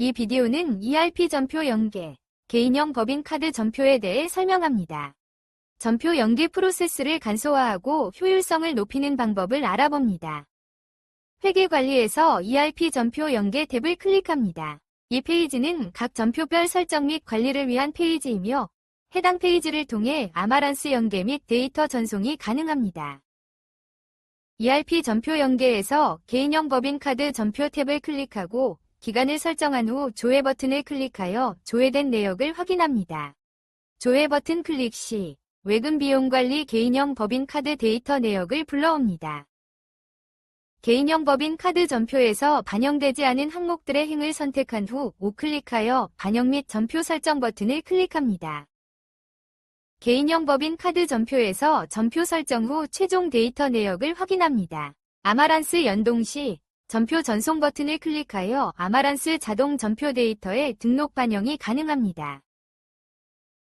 이 비디오는 ERP 전표 연계, 개인형 법인카드 전표에 대해 설명합니다. 전표 연계 프로세스를 간소화하고 효율성을 높이는 방법을 알아봅니다. 회계관리에서 ERP 전표 연계 탭을 클릭합니다. 이 페이지는 각 전표별 설정 및 관리를 위한 페이지이며 해당 페이지를 통해 아마란스 연계 및 데이터 전송이 가능합니다. ERP 전표 연계에서 개인형 법인카드 전표 탭을 클릭하고 기간을 설정한 후 조회 버튼을 클릭하여 조회된 내역을 확인합니다. 조회 버튼 클릭 시 외금 비용 관리 개인형 법인 카드 데이터 내역을 불러옵니다. 개인형 법인 카드 전표에서 반영되지 않은 항목들의 행을 선택한 후 우클릭하여 반영 및 전표 설정 버튼을 클릭합니다. 개인형 법인 카드 전표에서 전표 설정 후 최종 데이터 내역을 확인합니다. 아마란스 연동 시 전표 전송 버튼을 클릭하여 아마란스 자동 전표 데이터의 등록 반영이 가능합니다.